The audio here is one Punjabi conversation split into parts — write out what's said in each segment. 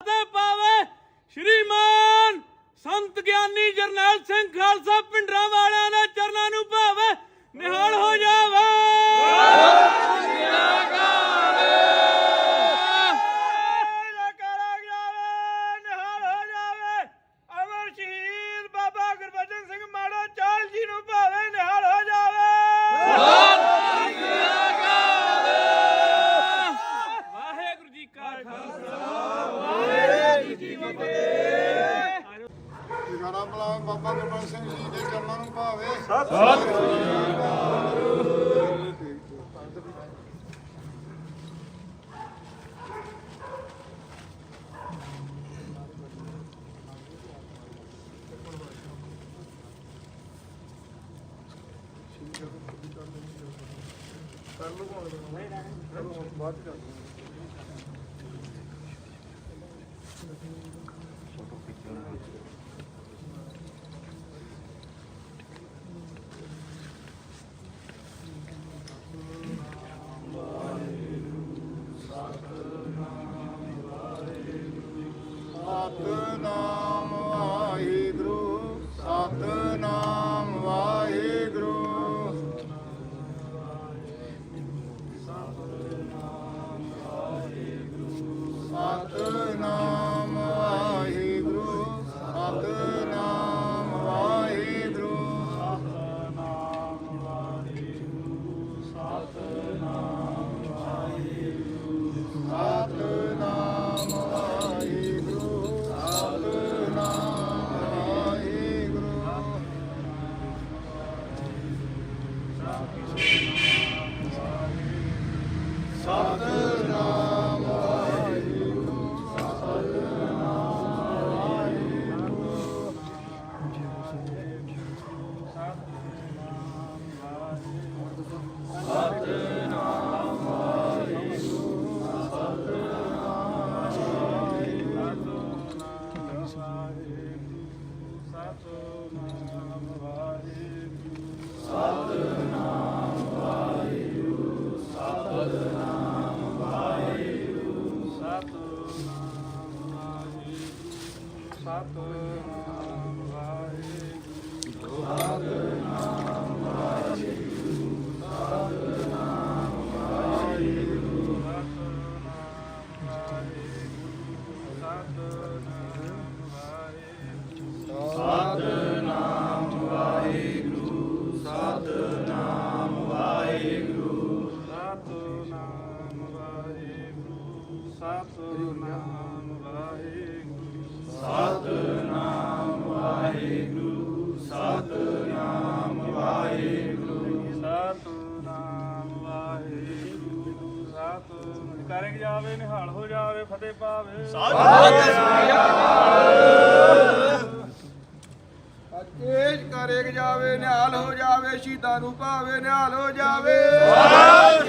ਤੇ ਪਾਵੇ ਸ਼੍ਰੀਮਾਨ ਸੰਤ ਗਿਆਨੀ ਜਰਨੈਲ ਸਿੰਘ ਖਾਲਸਾ ਪਿੰਡਰਾਂ ਵਾਲਿਆਂ ਦੇ ਚਰਨਾਂ ਨੂੰ ਭਾਵੇ ਨਿਹਾਲ ਹੋ ਜਾਵੇ। ਜੈਕਾਰਾ ਗੁਰਬਖਸ਼ ਸਿੰਘ ਜੀ ਦੇ ਚਰਨਾਂ ਨੂੰ ਭਾਵੇ। ਸਤਿ ਸ੍ਰੀ ਅਕਾਲ। ਕਰ ਲਓ ਬਾਅਦ ਚ ਕਰ ਲਓ ਸਤਨਾਮ ਵਾਹਿਗੁਰੂ ਸਤਨਾਮ ਵਾਹਿਗੁਰੂ। ਸਤਨਾਮ ਵਾਹਿਗੁਰੂ ਸਤਨਾਮ ਵਾਹਿਗੁਰੂ। ਸਤਨਾਮ ਵਾਹਿਗੁਰੂ ਸਤਨਾਮ ਕਰੇਕ ਜਾਵੇ ਨਿਹਾਲ ਹੋ ਜਾਵੇ ਫਤਿਹ ਪਾਵੇ। ਤੇਜ ਕਰੇਕ ਜਾਵੇ ਨਿਹਾਲ ਹੋ ਜਾਵੇ ਸ਼ਹੀਦਾਂ ਨੂੰ ਭਾਵੇ ਨਿਹਾਲ ਹੋ ਜਾਵੇ। ਅੱਜ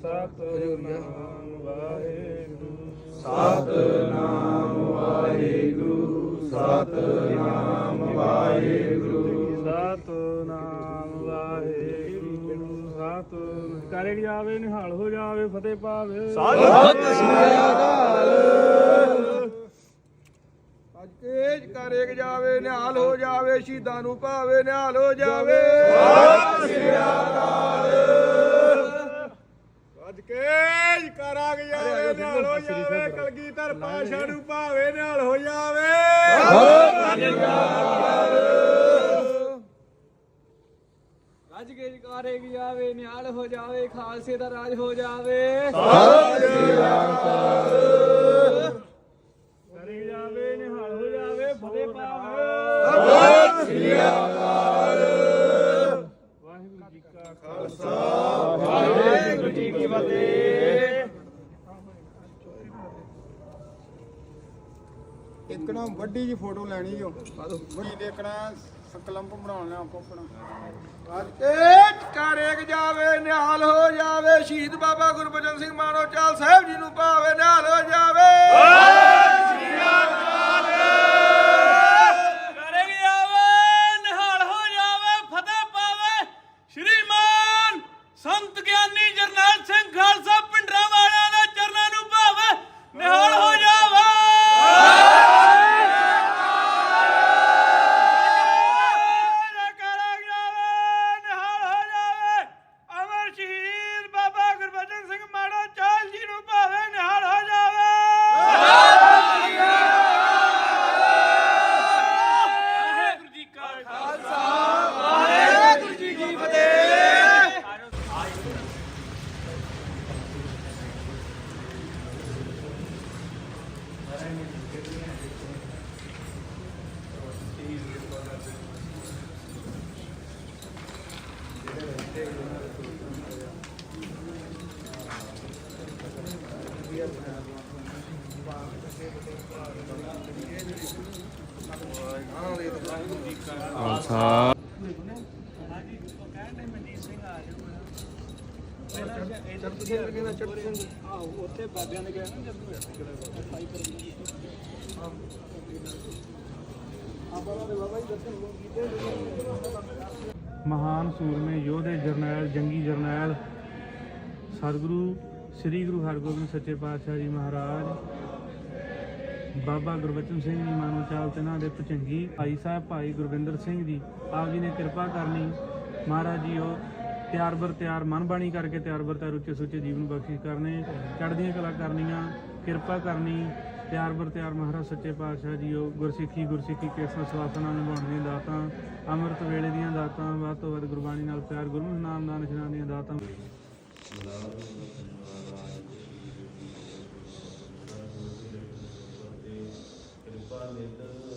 ਸਤਨਾਮ ਵਾਹਿਗੁਰੂ। ਸਤਨਾਮ ਵਾਹਿਗੁਰੂ ਸਤਨਾਮ ਵਾਹਿਗੁਰੂ। ਸਤਨਾਮ ਵਾਹਿਗੁਰੂ ਸਤਨਾਮ। ਕਰੇ ਜਾਵੇ ਨਿਹਾਲ ਹੋ ਜਾਵੇ ਫਤਿਹ ਪਾਵੇ। ਅੱਜ ਤੇਜ ਕਰੇਕ ਜਾਵੇ ਨਿਹਾਲ ਹੋ ਜਾਵੇ ਸ਼ਹੀਦਾਂ ਨੂੰ ਭਾਵੇ ਨਿਹਾਲ ਹੋ ਜਾਵੇ। ਅੱਜ ਕੇਜ ਕਰਾਂਗ ਜਾਵੇ ਨਿਹਾਲ ਹੋ ਜਾਵੇ ਕਲਗੀਧਰ ਪਾਸ਼ਾ ਨੂੰ ਭਾਵੇ ਨਿਹਾਲ ਹੋ ਜਾਵੇ। ਰੱਜ ਕੇ ਜਕਾਰੇ ਜਾਵੇ ਨਿਹਾਲ ਹੋ ਜਾਵੇ ਖਾਲਸੇ ਦਾ ਰਾਜ ਹੋ ਜਾਵੇ। ਕਰੇ ਜਾਵੇ ਨਿਹਾਲ ਹੋ ਜਾਵੇ ਫਤਿਹ ਪਾਵੇ ਵਾਹਿਗੁਰੂ ਜੀ ਕਾ ਖਾਲਸਾ ਵਾਹਿਗੁਰੂ ਜੀ ਕੀ ਫਤਿਹ ਇੱਕ ਵੱਡੀ ਜੀ ਫੋਟੋ ਲੈਣੀ ਜੋ। ਵੱਡੀ ਦੇਖਣਾ ਕਲੰਪ ਬਣਾਉਣਾ ਆਪੋ ਆਪਣਾ। ਅੱਜ ਤੇਜ ਕਰੇਕ ਜਾਵੇ, ਨਿਹਾਲ ਹੋ ਜਾਵੇ, ਸ਼ਹੀਦ ਬਾਬਾ ਗੁਰਬਚਨ ਸਿੰਘ ਮਾਨੋ ਚਾਲ ਸਾਹਿਬ ਜੀ ਨੂੰ ਭਾਵੇ ਨਿਹਾਲ ਹੋ ਜਾਵੇ ਕਰੇ ਜਾਵੇ ਨਿਹਾਲ ਹੋ ਜਾਵੇ ਫਤਿਹ ਪਾਵੇ ਸ਼੍ਰੀਮਾਨ ਸੰਤ ਗਿਆਨੀ ਜਰਨੈਲ ਸਿੰਘ ਖਾਲਸਾ ਪਿੰਡਰਾਂ ਵਾਲਿਆਂ ਦੇ ਚਰਨਾਂ ਨੂੰ ਭਾਵੇ ਨਿਹਾਲ ਹੋ ਜਾਵੇ ਕਰੇ ਜਾਵੇ ਨਿਹਾਲ ਹੋ ਜਾਵੇ ਅਮਰ ਸ਼ਹੀਦ ਬਾਬਾ ਗੁਰਬਚਨ ਸਿੰਘ ਮਾੜੋ ਚਾਲ ਜੀ ਨੂੰ ਭਾਵੇ ਨਿਹਾਲ ਹੋ ਜਾਵੇ ਵਾਹਿਗੁਰੂ ਜੀ ਕਾ ਖਾਲਸਾ ਵਾਹਿਗੁਰੂ ਜੀ ਕੀ ਫਤਿਹ ਉੱਥੇ ਬਾਬਿਆਂ ਨੇ ਕਿਹਾ ਨਾ ਜਦੋਂ ਮਹਾਨ ਸੂਰਮੇ ਯੋਧੇ ਜਰਨੈਲ ਜੰਗੀ ਜਰਨੈਲ ਸਤਿਗੁਰੂ ਸ੍ਰੀ ਗੁਰੂ ਹਰਗੋਬਿੰਦ ਸੱਚੇ ਪਾਤਸ਼ਾਹ ਜੀ ਮਹਾਰਾਜ, ਬਾਬਾ ਗੁਰਬਚਨ ਸਿੰਘ ਜੀ ਮਾਨੋ ਚਾਲ ਤੇ ਇਹਨਾਂ ਦੇ ਪਚੰਗੀ, ਭਾਈ ਸਾਹਿਬ ਭਾਈ ਗੁਰਵਿੰਦਰ ਸਿੰਘ ਜੀ, ਆਪ ਜੀ ਨੇ ਕਿਰਪਾ ਕਰਨੀ। ਮਹਾਰਾਜ ਜੀ, ਉਹ ਤਿਆਰ ਬਰ ਤਿਆਰ ਮਨ ਬਾਣੀ ਕਰਕੇ ਤਿਆਰ ਬਰ ਤਿਆਰ, ਉੱਚੇ ਸੁੱਚੇ ਜੀਵਨ ਬਖਸ਼ਿਸ਼ ਕਰਨੇ। ਚੜ੍ਹਦੀਆਂ ਕਲਾ ਕਰਨੀਆਂ, ਕਿਰਪਾ ਕਰਨੀ। ਤਿਆਰ ਬਰ ਤਿਆਰ ਮਹਾਰਾਜ, ਸੱਚੇ ਪਾਤਸ਼ਾਹ ਜੀ, ਉਹ ਗੁਰਸਿੱਖੀ ਗੁਰਸਿੱਖੀ ਕੇਸਾਂ, ਸਵਾਸਨਾ ਨਿਭਾਉਣ ਦੀਆਂ ਦਾਤਾਂ, ਅੰਮ੍ਰਿਤ ਵੇਲੇ ਦੀਆਂ ਦਾਤਾਂ, ਵੱਧ ਤੋਂ ਵੱਧ ਗੁਰਬਾਣੀ ਨਾਲ ਪਿਆਰ, ਗੁਰੂ ਨਾਮ ਦਾ ਨਿਸ਼ਾਨ ਦੀਆਂ ਦਾਤਾਂ। later